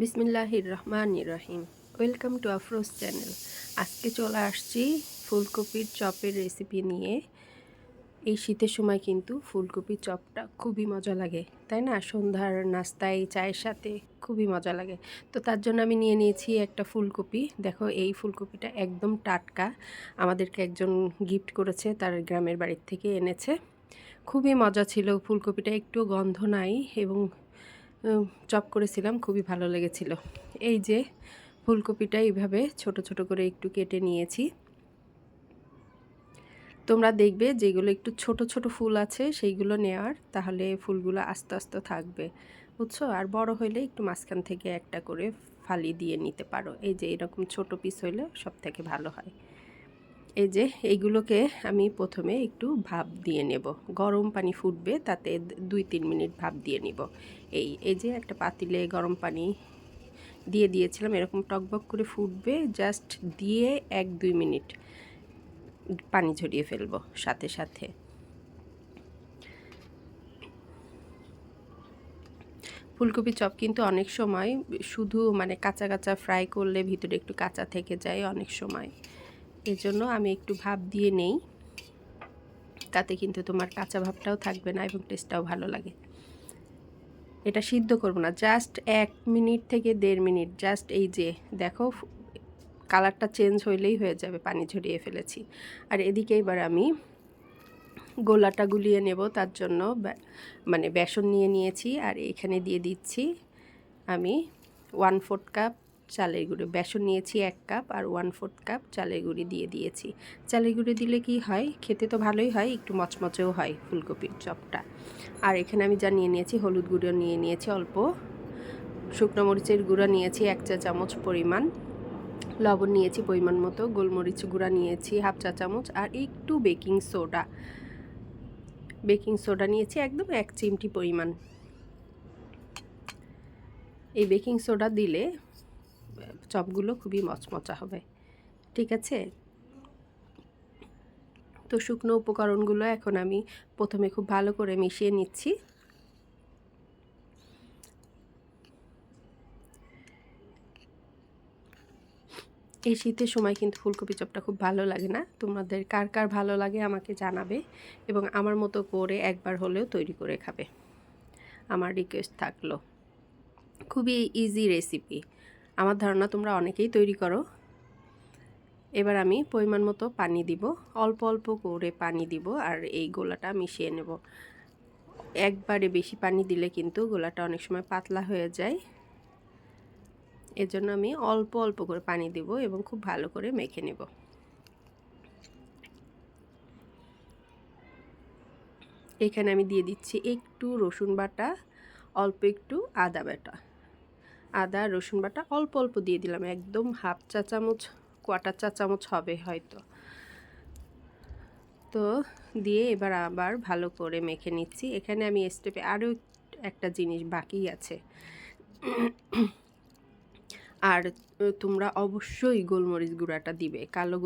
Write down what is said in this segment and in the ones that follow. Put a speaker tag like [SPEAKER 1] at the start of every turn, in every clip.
[SPEAKER 1] বিসমিল্লাহির রহমান রহিম। Welcome to Afroz channel. আজকে চলে আসছি ফুলকপির চপের রেসিপি নিয়ে। এই শীতের সময় কিন্তু ফুলকপির চপটা খুবই মজা লাগে, তাই না? সন্ধ্যার নাস্তায়, চায়ের সাথে খুবই মজা লাগে। তো তার জন্য আমি নিয়ে নিয়েছি একটা ফুলকপি। দেখো, এই ফুলকপিটা একদম টাটকা। আমাদেরকে একজন গিফট করেছে, তার গ্রামের বাড়ির থেকে এনেছে। খুবই মজা ছিল ফুলকপিটা একটু গন্ধ নাই এবং চপ করেছিলাম, খুবই ভালো লেগেছিল। এই যে ফুলকপিটা এইভাবে ছোট ছোট করে একটু কেটে নিয়েছি। তোমরা দেখবে যেগুলো একটু ছোট ছোট ফুল আছে সেইগুলো নেওয়ার, তাহলে ফুলগুলো আস্তে আস্তে থাকবে। বুঝছ? আর বড় হইলে একটু মাঝখান থেকে একটা করে ফালি দিয়ে নিতে পারো। এই যে এরকম ছোট পিস হইলে সব থেকে ভালো হয়। এই যে এইগুলোকে আমি প্রথমে একটু ভাপ দিয়ে নেব। গরম পানি ফুটবে, তাতে দুই তিন মিনিট ভাপ দিয়ে নিব। এই এই যে একটা পাতিলে গরম পানি দিয়ে দিয়েছিলাম, এরকম টকবক করে ফুটবে, জাস্ট দিয়ে এক দুই মিনিট পানি ঝরিয়ে ফেলব সাথে সাথে। ফুলকপি চপ কিন্তু অনেক সময় শুধু মানে কাঁচা কাঁচা ফ্রাই করলে ভিতরে একটু কাঁচা থেকে যায় অনেক সময়। এজন্য আমি একটু ভাব দিয়ে নেই। তাতে কিন্তু তোমার কাঁচা ভাবটাও থাকবে না এবং টেস্টটাও ভালো লাগে। এটা সিদ্ধ করব না জাস্ট এক মিনিট থেকে দেড় মিনিট জাস্ট এই যে, দেখো কালারটা চেঞ্জ হইলেই হয়ে যাবে, পানি ঝরিয়ে ফেলেছি। আর এদিকে এবার আমি গোলাটা গুলিয়ে নেব, তার জন্য মানে বেসন নিয়ে নিয়েছি, আর এখানে দিয়ে দিচ্ছি আমি ওয়ান ফোর্থ কাপ চালের গুঁড়ো, বেসন নিয়েছি এক কাপ আর ওয়ান ফোর্থ কাপ চালের গুঁড়ি দিয়ে দিয়েছি। চালের গুঁড়ি দিলে কি হয়? খেতে তো ভালোই হয়, একটু মচমচেও হয় ফুলকপির চপটা। আর এখানে আমি যা নিয়ে নিয়েছি, হলুদ গুঁড়ো নিয়ে নিয়েছি অল্প। শুকনো মরিচের গুঁড়ো নিয়েছি এক চা চামচ পরিমাণ। লবণ নিয়েছি পরিমাণ মতো, গোলমরিচ গুঁড়া নিয়েছি হাফ চা চামচ আর একটু বেকিং সোডা। বেকিং সোডা নিয়েছি একদম এক চিমটি পরিমাণ। এই বেকিং সোডা দিলে চপগুলো খুবই মচমচা হবে। ঠিক আছে? তো শুকনো উপকরণগুলো এখন আমি প্রথমে খুব ভালো করে মিশিয়ে নিচ্ছি। এই শীতের সময় কিন্তু ফুলকপি চপটা খুব ভালো লাগে না। তোমাদের কার কার ভালো লাগে আমাকে জানাবে এবং আমার মতো করে একবার হলেও তৈরি করে খাবে। আমার রিকোয়েস্ট থাকল। খুবই ইজি রেসিপি আমার ধারণা তোমরা অনেকেই তৈরি করো। এবার আমি পরিমাণ মতো পানি দিব, অল্প অল্প করে পানি দিব আর এই গোলাটা মিশিয়ে নেব। একবারে বেশি পানি দিলে কিন্তু গোলাটা অনেক সময় পাতলা হয়ে যায়। এজন্য আমি অল্প অল্প করে পানি দেব এবং খুব ভালো করে মেখে নেব। এখানে আমি দিয়ে দিচ্ছি একটু রসুন বাটা, অল্প একটু আদা বাটা। আদা, রসুন বাটা অল্প অল্প দিয়ে দিলাম। একদম হাফ চা চামচ, কোয়াটার চা চামচ হবে হয়তো। তো দিয়ে এবার আবার ভালো করে মেখে নিচ্ছি। এখানে আমি স্টেপে আরও একটা জিনিস বাকি আছে। আর তোমরা অবশ্যই গোলমরিচ গুঁড়াটা দিবে। কালো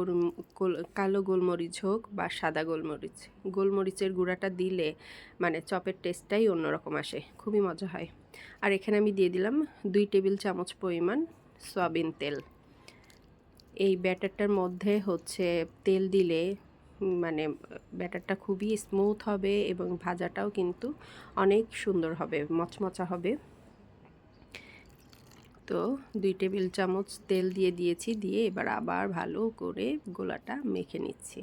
[SPEAKER 1] গোল, কালো গোলমরিচ হোক বা সাদা গোলমরিচ। গোলমরিচের গুঁড়াটা দিলে মানে চপের টেস্টটাই অন্যরকম আসে। খুবই মজা হয়। আর এখানে আমি দিয়ে দিলাম দুই টেবিল চামচ পরিমাণ সয়াবিন তেল। এই ব্যাটারটার মধ্যে হচ্ছে তেল দিলে মানে ব্যাটারটা খুবই স্মুথ হবে এবং ভাজাটাও কিন্তু অনেক সুন্দর হবে, মচমচা হবে। তো দুই টেবিল চামচ তেল দিয়ে দিয়েছি, দিয়ে এবার আবার ভালো করে গোলাটা মেখে নিচ্ছি।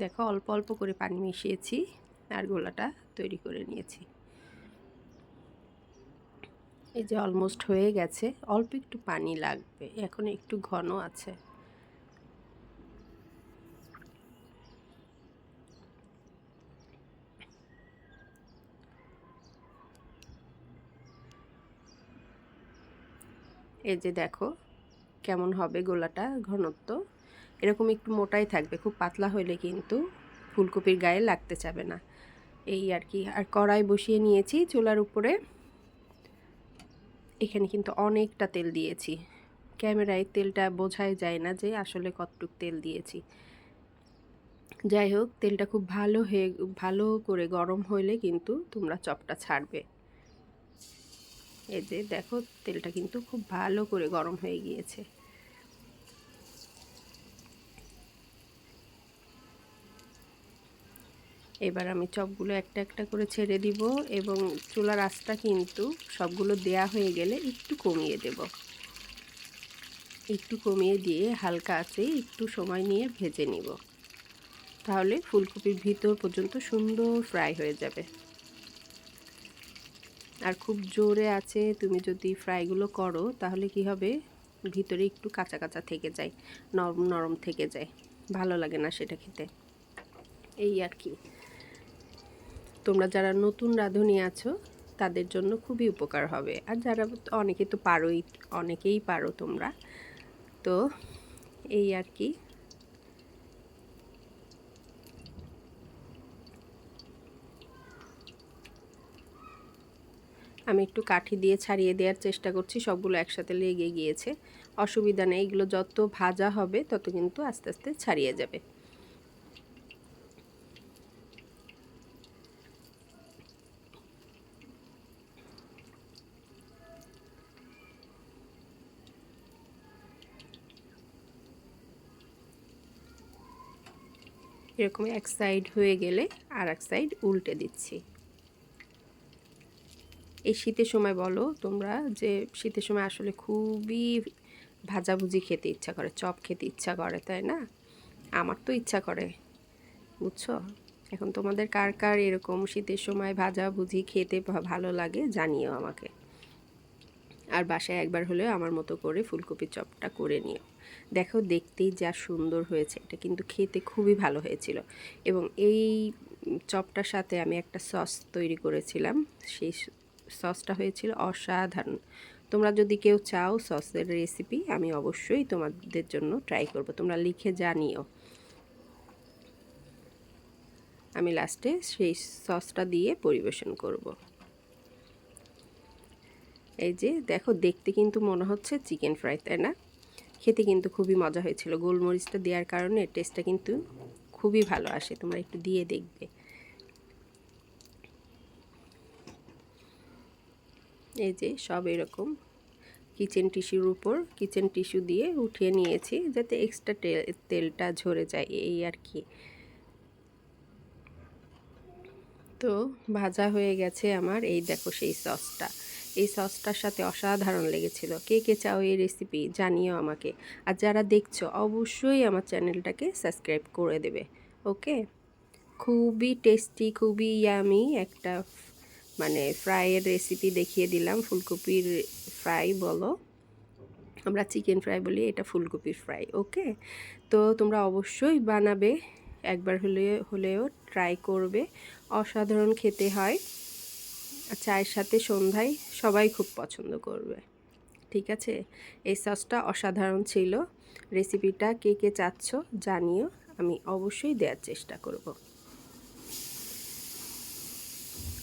[SPEAKER 1] দেখো, অল্প অল্প করে পানি মিশিয়েছি আর গোলাটা তৈরি করে নিয়েছি। এই যে অলমোস্ট হয়ে গেছে, অল্প একটু পানি লাগবে, এখন একটু ঘন আছে। এই যে দেখো কেমন হবে গোলাটা, ঘনত্ব। এরকম একটু মোটাই থাকবে, খুব পাতলা হইলে কিন্তু ফুলকপির গায়ে লাগতে চাবে না। এই আর কি, আর কড়াই বসিয়ে নিয়েছি চুলার উপরে। এখানে কিন্তু অনেকটা তেল দিয়েছি। ক্যামেরায় তেলটা বোঝাই যায় না যে আসলে কতটুক তেল দিয়েছি। যাই হোক, তেলটা খুব ভালো হয়ে, ভালো করে গরম হইলে কিন্তু তোমরা চপটা ছাড়বে। যে দেখো, তেলটা কিন্তু খুব ভালো করে গরম হয়ে গিয়েছে। এবার আমি চপগুলো একটা একটা করে ছেড়ে দিব এবং চুলার আঁচটা কিন্তু সবগুলো দেয়া হয়ে গেলে একটু কমিয়ে দেব। একটু কমিয়ে দিয়ে হালকা আছে একটু সময় নিয়ে ভেজে নিব। তাহলে ফুলকপির ভিতর পর্যন্ত সুন্দর ফ্রাই হয়ে যাবে। আর খুব জোরে আছে, তুমি যদি ফ্রাইগুলো করো, তাহলে কি হবে? ভিতরে একটু কাঁচা কাঁচা থেকে যায়, নরম নরম থেকে যায়। ভালো লাগে না সেটা খেতে। এই আর কি। তোমরা যারা নতুন রাঁধুনি আছো, তাদের জন্য খুবই উপকার হবে। আর যারা অনেকে তো পারোই, অনেকেই পারো তোমরা। তো এই আর কি। আমি একটু কাঠি দিয়ে ছাড়িয়ে দেওয়ার চেষ্টা করছি, সবগুলো একসাথে লেগে গিয়েছে। অসুবিধা নেই, এগুলো যত ভাজা হবে তত কিন্তু আস্তে আস্তে ছাড়িয়ে যাবে। এরকম এক সাইড হয়ে গেলে আর এক সাইড উল্টে দিচ্ছি। এই শীতের সময় বলো তোমরা যে শীতের সময় আসলে খুবই ভাজাভুজি খেতে ইচ্ছা করে, চপ খেতে ইচ্ছা করে, তাই না? আমার তো ইচ্ছা করে, বুঝছ? এখন তোমাদের কার কার এরকম শীতের সময় ভাজাভুজি খেতে ভালো লাগে জানিও আমাকে। আর বাসায় একবার হলেও আমার মতো করে ফুলকপি চপটা করে নিও। দেখো দেখতেই যা সুন্দর হয়েছে, এটা কিন্তু খেতে খুবই ভালো হয়েছিল। এবং এই চপটার সাথে আমি একটা সস তৈরি করেছিলাম, সেই সসটা হয়েছিল অসাধারণ। তোমরা যদি কেউ চাও সসের রেসিপি আমি অবশ্যই তোমাদের জন্য ট্রাই করব। তোমরা লিখে জানিও। আমি লাস্টে সেই সসটা দিয়ে পরিবেশন করব। এই যে, দেখো, দেখতে কিন্তু মনে হচ্ছে চিকেন ফ্রাই তাই না? খেতে কিন্তু খুবই মজা হয়েছিল। গোলমরিচটা দেওয়ার কারণে টেস্টটা কিন্তু খুবই ভালো আসে। তোমরা একটু দিয়ে দেখবে। এই যে সব এরকম কিচেন টিস্যুর উপর কিচেন টিস্যু দিয়ে উঠিয়ে নিয়েছি যাতে এক্সট্রা তেলটা ঝরে যায়, এই আর কি। তো ভাজা হয়ে গেছে আমার, এই দেখো সেই সসটা এই সসটার সাথে অসাধারণ লেগেছিল। কে কে চাও এই রেসিপি জানিও আমাকে। আর যারা দেখছ, অবশ্যই আমার চ্যানেলটাকে সাবস্ক্রাইব করে দেবে। ওকে? খুবই টেস্টি খুবই ইয়ামি একটা মানে ফ্রাইয়ের রেসিপি দেখিয়ে দিলাম। ফুলকপির ফ্রাই বলো। আমরা চিকেন ফ্রাই বলি, এটা ফুলকপির ফ্রাই ওকে তো তোমরা অবশ্যই বানাবে, একবার হলে, হলেও ট্রাই করবে। অসাধারণ খেতে হয়। চায়ের সাথে সন্ধ্যায় সবাই খুব পছন্দ করবে। ঠিক আছে? এই সসটা অসাধারণ ছিল। রেসিপিটা কে কে চাচ্ছ জানিও। আমি অবশ্যই দেওয়ার চেষ্টা করব।